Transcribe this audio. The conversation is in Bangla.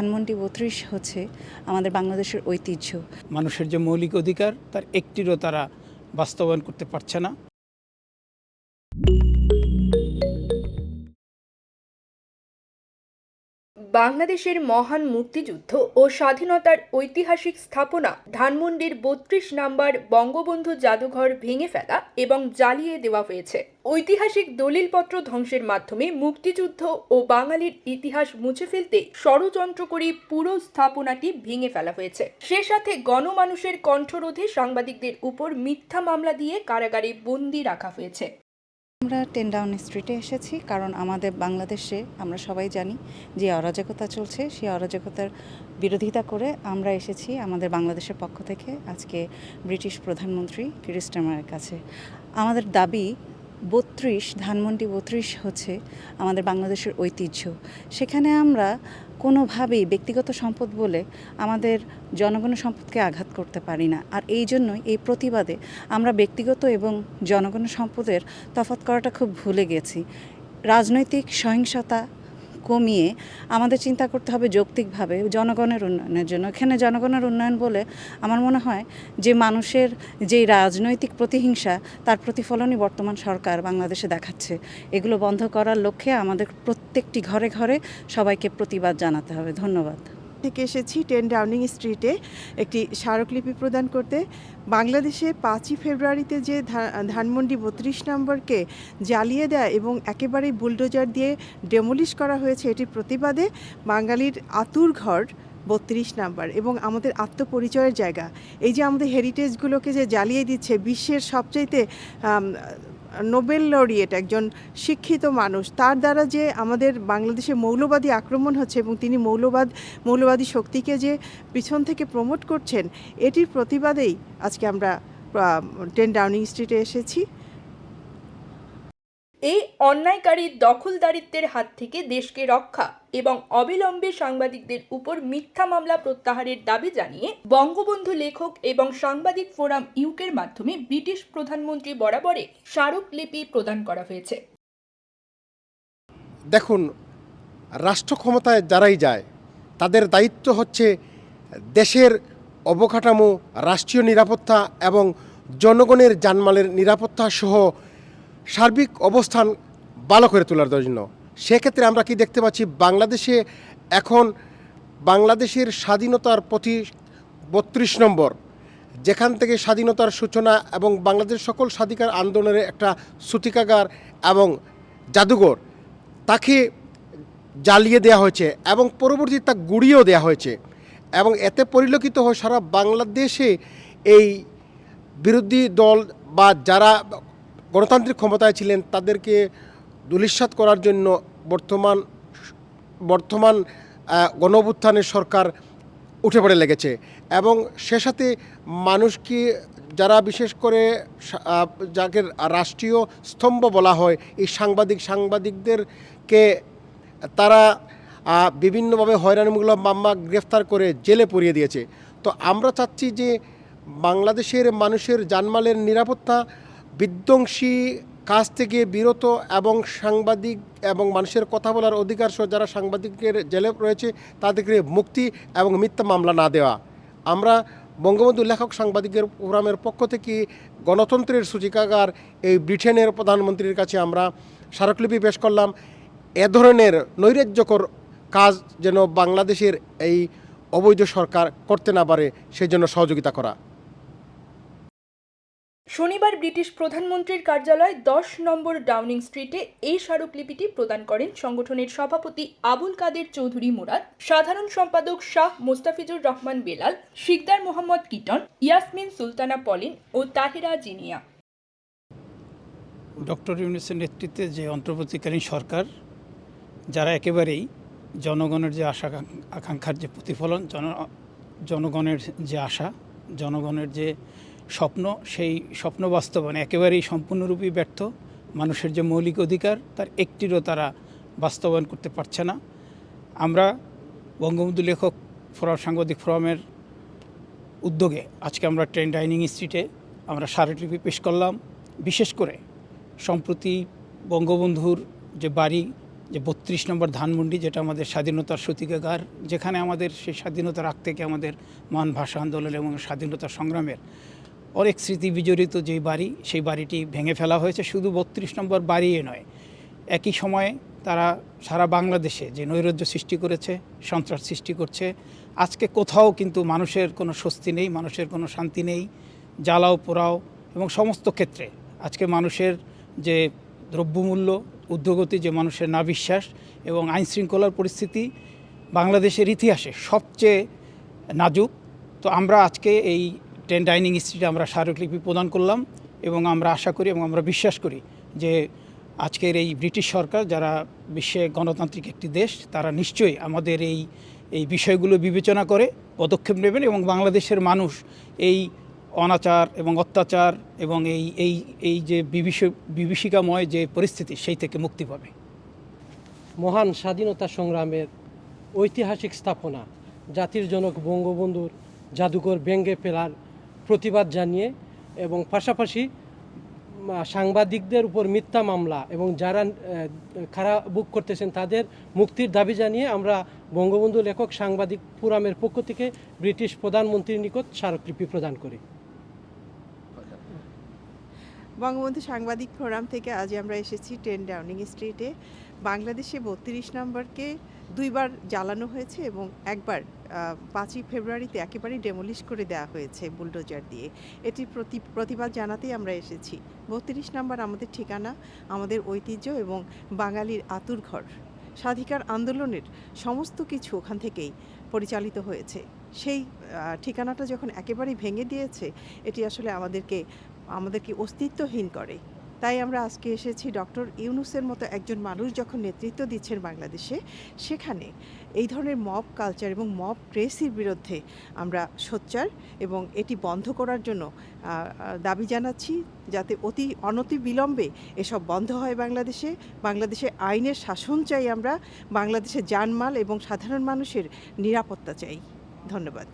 ধানমন্ডি বত্রিশ হচ্ছে আমাদের বাংলাদেশের ঐতিহ্য। মানুষের যে মৌলিক অধিকার, তার একটিরও তারা বাস্তবায়ন করতে পারছে না। বাংলাদেশের মহান মুক্তিযুদ্ধ ও স্বাধীনতার ঐতিহাসিক স্থাপনা ধানমন্ডির বত্রিশ নাম্বার বঙ্গবন্ধু জাদুঘর ভেঙে ফেলা এবং জ্বালিয়ে দেওয়া হয়েছে। ঐতিহাসিক দলিলপত্র ধ্বংসের মাধ্যমে মুক্তিযুদ্ধ ও বাঙালির ইতিহাস মুছে ফেলতে ষড়যন্ত্র করে পুরো স্থাপনাটি ভেঙে ফেলা হয়েছে। সে সাথে গণমানুষের কণ্ঠরোধে সাংবাদিকদের উপর মিথ্যা মামলা দিয়ে কারাগারে বন্দি রাখা হয়েছে। আমরা টেন ডাউন স্ট্রিটে এসেছি, কারণ আমাদের বাংলাদেশে আমরা সবাই জানি যে অরাজকতা চলছে। সেই অরাজকতার বিরোধিতা করে আমরা এসেছি আমাদের বাংলাদেশের পক্ষ থেকে আজকে ব্রিটিশ প্রধানমন্ত্রী কিরিস্টামারের কাছে। আমাদের দাবি বত্রিশ, ধানমন্ডি বত্রিশ হচ্ছে আমাদের বাংলাদেশের ঐতিহ্য। সেখানে আমরা কোনোভাবেই ব্যক্তিগত সম্পদ বলে আমাদের জনগণ সম্পদকে আঘাত করতে পারি না। আর এই জন্যই এই প্রতিবাদে আমরা ব্যক্তিগত এবং জনগণ সম্পদের তফাৎ করাটা খুব ভুলে গেছি। রাজনৈতিক সহিংসতা কমিয়ে আমাদের চিন্তা করতে হবে যৌক্তিকভাবে জনগণের উন্নয়নের জন্য। এখানে জনগণের উন্নয়ন বলে আমার মনে হয় যে মানুষের যে রাজনৈতিক প্রতিহিংসা, তার প্রতিফলনই বর্তমান সরকার বাংলাদেশে দেখাচ্ছে। এগুলো বন্ধ করার লক্ষ্যে আমাদের প্রত্যেকটি ঘরে ঘরে সবাইকে প্রতিবাদ জানাতে হবে। ধন্যবাদ। থেকে এসেছি টেন ডাউনিং স্ট্রিটে একটি স্মারকলিপি প্রদান করতে। বাংলাদেশে পাঁচই ফেব্রুয়ারিতে যে ধানমন্ডি বত্রিশ নম্বরকে জ্বালিয়ে দেয় এবং একেবারেই বুলডোজার দিয়ে ডেমোলিশ করা হয়েছে এটির প্রতিবাদে বাঙালির আতুর ঘর বত্রিশ নাম্বার এবং আমাদের আত্মপরিচয়ের জায়গা। এই যে আমাদের হেরিটেজগুলোকে যে জ্বালিয়ে দিচ্ছে বিশ্বের সবচাইতে নোবেল লরিয়েট একজন শিক্ষিত মানুষ। তার দ্বারা যে আমাদের বাংলাদেশে মৌলবাদী আক্রমণ হচ্ছে এবং তিনি মৌলবাদ, মৌলবাদী শক্তিকে যে পিছন থেকে প্রমোট করছেন, এটির প্রতিবাদেই আজকে আমরা টেন ডাউনিং স্ট্রিটে এসেছি। এই অন্যায়কারী দখলদারিত্বের হাত থেকে দেশকে রক্ষা এবং অবিলম্বে সাংবাদিকদের উপর মিথ্যা মামলা প্রত্যাহারের দাবি জানিয়ে বঙ্গবন্ধু লেখক এবং সাংবাদিক ফোরাম ইউকের মাধ্যমে ব্রিটিশ প্রধানমন্ত্রী বরাবরে স্মারকলিপি প্রদান করা হয়েছে। দেখুন, রাষ্ট্র ক্ষমতায় যারাই যায়, তাদের দায়িত্ব হচ্ছে দেশের অবকাঠামো, রাষ্ট্রীয় নিরাপত্তা এবং জনগণের জানমালের নিরাপত্তা সহ সার্বিক অবস্থান ভালো করে তোলার জন্য। সেক্ষেত্রে আমরা কি দেখতে পাচ্ছি, বাংলাদেশে এখন বাংলাদেশের স্বাধীনতার প্রতি বত্রিশ নম্বর, যেখান থেকে স্বাধীনতার সূচনা এবং বাংলাদেশ সকল স্বাধিকার আন্দোলনের একটা সূতিকাগার এবং জাদুঘর, তাকে জ্বালিয়ে দেওয়া হয়েছে এবং পরবর্তী তা গুড়িয়েও দেওয়া হয়েছে এবং এতে পরিলক্ষিত হয় সারা বাংলাদেশে এই বিরোধী দল বা যারা গণতান্ত্রিক ক্ষমতায় ছিলেন, তাদেরকে দুলিশ্বাত করার জন্য বর্তমান বর্তমান গণ অভ্যুত্থানের সরকার উঠে পড়ে লেগেছে। এবং সে সাথে মানুষকে যারা বিশেষ করে যাকে রাষ্ট্রীয় স্তম্ভ বলা হয়, এই সাংবাদিক সাংবাদিকদেরকে তারা বিভিন্নভাবে হয়রানিমূলক মামলা গ্রেফতার করে জেলে পুরিয়ে দিয়েছে। তো আমরা চাচ্ছি যে বাংলাদেশের মানুষের জানমালের নিরাপত্তা বিধ্বংসী কাজ থেকে বিরত এবং সাংবাদিক এবং মানুষের কথা বলার অধিকার সহ যারা সাংবাদিকের জেলে রয়েছে তাদেরকে মুক্তি এবং মিথ্যা মামলা না দেওয়া। আমরা বঙ্গবন্ধু লেখক সাংবাদিকের ফোরামের পক্ষ থেকে গণতন্ত্রের সূচিকাগার এই ব্রিটেনের প্রধানমন্ত্রীর কাছে আমরা স্মারকলিপি পেশ করলাম। এ ধরনের নৈরাজ্যকর কাজ যেন বাংলাদেশের এই অবৈধ সরকার করতে না পারে সেই জন্য সহযোগিতা করা। শনিবার ব্রিটিশ প্রধানমন্ত্রীর কার্যালয় দশ নম্বর ডাউনিং স্ট্রিটে এই স্মারকলিপিটি প্রদান করেন সংগঠনের সভাপতি আবুল কাদের চৌধুরী মুরাদ, সাধারণ সম্পাদক শাহ মোস্তাফিজুর রহমান বেলাল, শিকদার মোহাম্মদ কিটন, ইয়াসমিন সুলতানা পলিন ও তাহিরা জিনিয়া। ডক্টর ইউনিসের নেতৃত্বে যে অন্তর্বর্তীকালীন সরকার, যারা একেবারেই জনগণের যে আশা আকাঙ্ক্ষার যে প্রতিফলন, জন, জনগণের যে আশা, জনগণের যে স্বপ্ন, সেই স্বপ্ন বাস্তবায়নে একেবারেই সম্পূর্ণরূপে ব্যর্থ। মানুষের যে মৌলিক অধিকার, তার একটিরও তারা বাস্তবায়ন করতে পারছে না। আমরা বঙ্গবন্ধু লেখক ফোরাম সাংবাদিক ফোরামের উদ্যোগে আজকে আমরা ট্রেন ডাইনিং স্ট্রিটে আমরা স্মারকলিপি পেশ করলাম। বিশেষ করে সম্প্রতি বঙ্গবন্ধুর যে বাড়ি, যে বত্রিশ নম্বর ধানমন্ডি, যেটা আমাদের স্বাধীনতার সূতিকাগার, যেখানে আমাদের সেই স্বাধীনতার আগ থেকে আমাদের মহান ভাষা আন্দোলন এবং স্বাধীনতা সংগ্রামের অনেক স্মৃতি বিজড়িত যে বাড়ি, সেই বাড়িটি ভেঙে ফেলা হয়েছে। শুধু বত্রিশ নম্বর বাড়িই নয়, একই সময়ে তারা সারা বাংলাদেশে যে নৈরাজ্য সৃষ্টি করেছে, সন্ত্রাস সৃষ্টি করছে, আজকে কোথাও কিন্তু মানুষের কোনো স্বস্তি নেই, মানুষের কোনো শান্তি নেই, জ্বালাও, পোড়াও এবং সমস্ত ক্ষেত্রে আজকে মানুষের যে দ্রব্যমূল্য ঊর্ধ্বগতি যে মানুষের না বিশ্বাস এবং আইন শৃঙ্খলার পরিস্থিতি বাংলাদেশের ইতিহাসে সবচেয়ে নাজুক। তো আমরা আজকে এই টেন ডাইনিং স্ট্রিটে আমরা স্মারকলিপি প্রদান করলাম এবং আমরা আশা করি এবং আমরা বিশ্বাস করি যে আজকের এই ব্রিটিশ সরকার, যারা বিশ্বে গণতান্ত্রিক একটি দেশ, তারা নিশ্চয়ই আমাদের এই এই বিষয়গুলো বিবেচনা করে পদক্ষেপ নেবেন এবং বাংলাদেশের মানুষ এই অনাচার এবং অত্যাচার এবং এই এই এই যে বিভীষ, বিভীষিকাময় যে পরিস্থিতি, সেই থেকে মুক্তি পাবে। মহান স্বাধীনতা সংগ্রামের ঐতিহাসিক স্থাপনা, জাতির জনক বঙ্গবন্ধুর জাদুঘর ব্যঙ্গে ফেলার প্রতিবাদ জানিয়ে এবং পাশাপাশি সাংবাদিকদের উপর মিথ্যা মামলা এবং যারা খারাপ বুক করতেছেন তাদের মুক্তির দাবি জানিয়ে আমরা বঙ্গবন্ধু লেখক সাংবাদিক ফোরামের পক্ষ থেকে ব্রিটিশ প্রধানমন্ত্রীর নিকট স্মারকলিপি প্রদান করি। বঙ্গবন্ধু সাংবাদিক ফোরাম থেকে আজ আমরা এসেছি টেন ডাউনিং স্ট্রিটে। বাংলাদেশে বত্রিশ নম্বরকে দুইবার জ্বালানো হয়েছে এবং একবার পাঁচই ফেব্রুয়ারিতে একেবারেই ডেমোলিশ করে দেওয়া হয়েছে বুলডোজার দিয়ে। এটির প্রতি, প্রতিবাদ জানাতেই আমরা এসেছি। বত্রিশ নম্বর আমাদের ঠিকানা, আমাদের ঐতিহ্য এবং বাঙালির আতুর ঘর। স্বাধিকার আন্দোলনের সমস্ত কিছু ওখান থেকেই পরিচালিত হয়েছে। সেই ঠিকানাটা যখন একেবারেই ভেঙে দিয়েছে, এটি আসলে আমাদেরকে আমাদেরকে অস্তিত্বহীন করে। তাই আমরা আজকে এসেছি ডক্টর ইউনুসের মতো একজন মানুষ যখন নেতৃত্ব দিচ্ছেন বাংলাদেশে, সেখানে এই ধরনের মব কালচার এবং মব প্রেসির বিরুদ্ধে আমরা সোচ্চার এবং এটি বন্ধ করার জন্য দাবি জানাচ্ছি যাতে অতি অনতি বিলম্বে এসব বন্ধ হয় বাংলাদেশে। বাংলাদেশে আইনের শাসন চাই আমরা। বাংলাদেশের জানমাল এবং সাধারণ মানুষের নিরাপত্তা চাই। ধন্যবাদ।